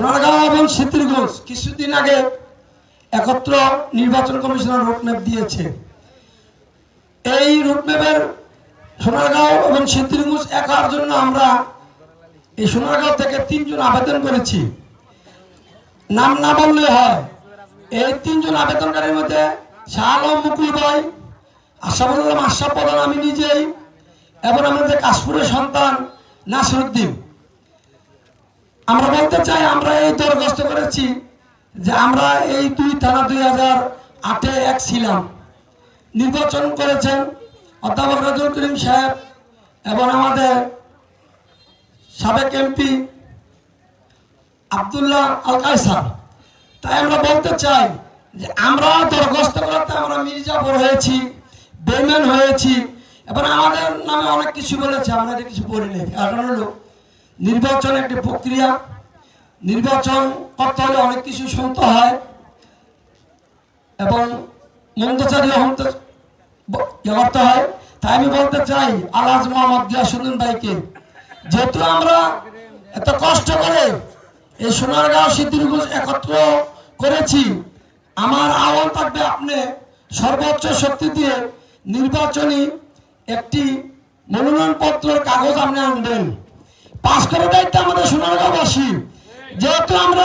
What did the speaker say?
সোনারগাঁও এবং সিদ্ধিরগঞ্জ কিছুদিন আগে একত্র নির্বাচন কমিশনার রোডম্যাপ দিয়েছে। এই রোডম্যাপের সোনারগাঁও এবং সিদ্ধিরগঞ্জ একার জন্য আমরা এই সোনারগাঁও থেকে তিনজন আবেদন করেছি। নাম না বললে হয়। এই তিনজন আবেদনকারীর মধ্যে শাহ আলম, মুকুল ভাই, আশাফুল আলম, আশরাফ প্রধান আমি নিজেই এবং আমাদের কাশপুরের সন্তান নাসরুদ্দিন। আমরা বলতে চাই, আমরা এই দরখাস্ত করেছি যে আমরা এই দুই থানা দুই হাজার আটে এক ছিলাম। নির্বাচন করেছেন অধ্যাপক রাজুল করিম সাহেব এবং আমাদের সাবেক এমপি আবদুল্লাহ আল কায়সার তাই আমরা বলতে চাই যে আমরা দরখাস্ত করাতে আমরা মির্জাপুর হয়েছি বেমেন হয়েছি এবং আমাদের নামে অনেক কিছু বলেছে, আমরা কিছু বলি নাই কারণ হলো নির্বাচন একটি প্রক্রিয়া। নির্বাচন করতে হলে অনেক কিছু শুনতে হয় এবং মন্দচারী ইয়ে করতে হয়। তাই আমি বলতে চাই আলাজ মোহাম্মদ গিয়াসুদ্দিন ভাইকে, যেহেতু আমরা এত কষ্ট করে এই সোনারগাঁও সিদ্ধিরগঞ্জ একত্র করেছি, আমার আহ্বান থাকবে আপনি সর্বোচ্চ শক্তি দিয়ে নির্বাচনী একটি মনোনয়নপত্রের কাগজ আপনি আনবেন। পাশ করে দায়িত্ব আমাদের সোনারগাঁওবাসী। যেহেতু আমরা